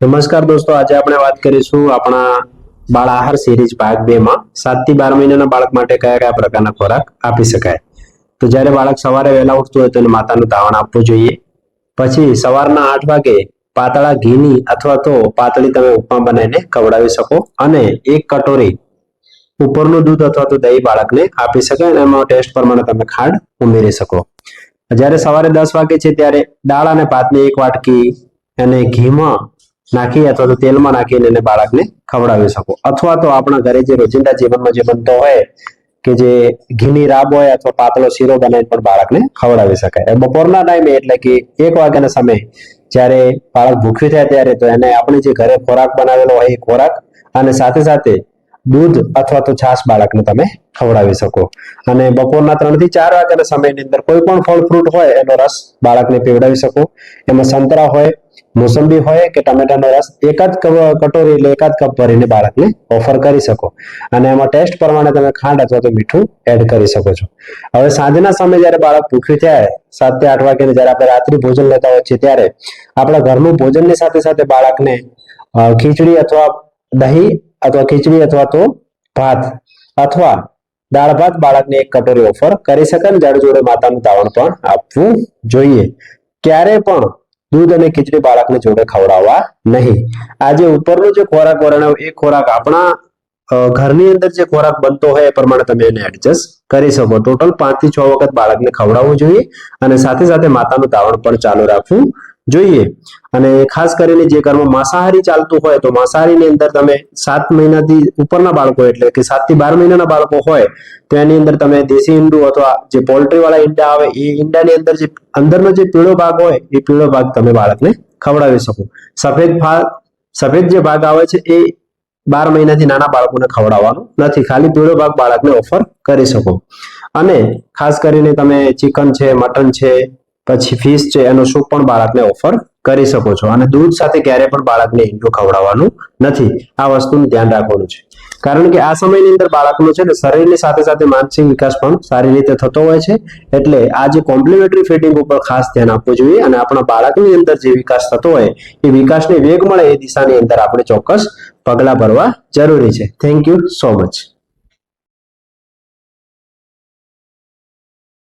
નમસ્કાર દોસ્તો, આજે આપણે વાત કરીશું આપણા બાળ આહાર સિરીઝ ભાગ બે માં. સાતથી બાર મહિનાના બાળક માટે કયા કયા પ્રકારના ખોરાક આપી શકાય? તો જ્યારે બાળક સવારે વહેલા ઉઠતું હોય તો એને માતાનું તાવણ આપવું જોઈએ. પછી સવારના આઠ વાગે પાતળા ઘીની અથવા તો પાતળી તમે ઉપમા બનાવીને ખવડાવી શકો અને એક કટોરી ઉપરનું દૂધ અથવા તો દહીં બાળકને આપી શકાય અને એમાં ટેસ્ટ પ્રમાણે તમે ખાંડ ઉમેરી શકો. જ્યારે સવારે દસ વાગે છે ત્યારે દાળ અને ભાતની એક વાટકી અને ઘીમાં નાખી અથવા તો તેલમાં નાખીને એને બાળકને ખવડાવી શકો. અથવા તો આપણા ઘરે જે રોજિંદા જીવનમાં જે બનતો હોય કે જે ઘીની રાબ હોય અથવા પાતળો શીરો બનાવીને પણ બાળકને ખવડાવી શકાય. બપોરના ટાઈમે એટલે કે એક વાગ્યાના સમયે જ્યારે બાળક ભૂખ્યું થાય ત્યારે તો એને આપણે જે ઘરે ખોરાક બનાવેલો હોય એ ખોરાક અને સાથે સાથે દૂધ અથવા તો છાશ બાળકને તમે ખવડાવી શકો. અને બપોરના ત્રણથી ચાર વાગ્યાના સમયની અંદર કોઈ પણ ફળ ફ્રૂટ હોય, એનો રસ બાળકને પીવડાવી શકો. એમાં સંતરા હોય, મોસંબી હોય કે ટમેટાનો રસ એક જ કપ- કટોરી એટલે એકાદ કપ ભરીને બાળકને ઓફર કરી શકો. અને એમાં ટેસ્ટ પ્રમાણે તમે ખાંડ અથવા તો મીઠું એડ કરી શકો છો. હવે સાંજના સમયે જ્યારે બાળક ભૂખ્યું થાય, સાતથી આઠ વાગ્યાને જ્યારે આપણે રાત્રિ ભોજન લેતા હોય છે ત્યારે આપણા ઘરનું ભોજનની સાથે સાથે બાળકને ખીચડી અથવા દહીં અથવા ખીચડી અથવા તો ભાત અથવા દાળ ભાત બાળકને એક કટોરી ઓફર કરી શકાય અને જડ જોડે માતાનું દાવણ પણ આપવું જોઈએ. ક્યારે પણ દૂધ અને ખીચડી બાળકને જોડે ખવડાવવા નહીં. આ જે ઉપરનો જે ખોરાક વર્ણવ એ ખોરાક આપણા ઘરની અંદર જે ખોરાક બનતો હોય એ પ્રમાણે તમે એને એડજસ્ટ કરી શકો. ટોટલ પાંચથી છ વખત બાળકને ખવડાવવું જોઈએ અને સાથે સાથે માતાનું દાવણ પણ ચાલુ રાખવું જોઈએ. અને ખાસ કરીને જે ઘરમાં માંસાહારી ચાલતું હોય તો માંસાહારીની અંદર તમે સાત મહિનાથી ઉપરના બાળકો એટલે કે સાતથી બાર મહિનાના બાળકો હોય તો એની અંદર તમે દેશી ઈંડું અથવા જે પોલ્ટ્રી વાળા ઈંડા આવે, એ ઈંડાની અંદર જે અંદરનો જે પીળો ભાગ હોય, એ પીળો ભાગ તમે બાળકને ખવડાવી શકો. સફેદ ભાગ, સફેદ જે ભાગ આવે છે, એ બાર મહિનાથી નાના બાળકોને ખવડાવવાનો નથી. ખાલી પીળો ભાગ બાળકને ઓફર કરી શકો. અને ખાસ કરીને તમે ચિકન છે, મટન છે પછી ફીસ છે, એનો સૂપ પણ બાળકને ઓફર કરી શકો છો. અને દૂધ સાથે ક્યારે પણ બાળકને ઈંડું ખવડાવવાનું નથી. આ વસ્તુનું ધ્યાન રાખવાનું છે. કારણ કે આ સમયની અંદર બાળકનું છે ને, શરીરની સાથે સાથે માનસિક વિકાસ પણ સારી રીતે થતો હોય છે. એટલે આ જે કોમ્પ્લિમેન્ટરી ફીડિંગ ઉપર ખાસ ધ્યાન આપવું જોઈએ અને આપણા બાળકની અંદર જે વિકાસ થતો હોય, એ વિકાસને વેગ મળે એ દિશાની અંદર આપણે ચોક્કસ પગલાં ભરવા જરૂરી છે. Thank you so much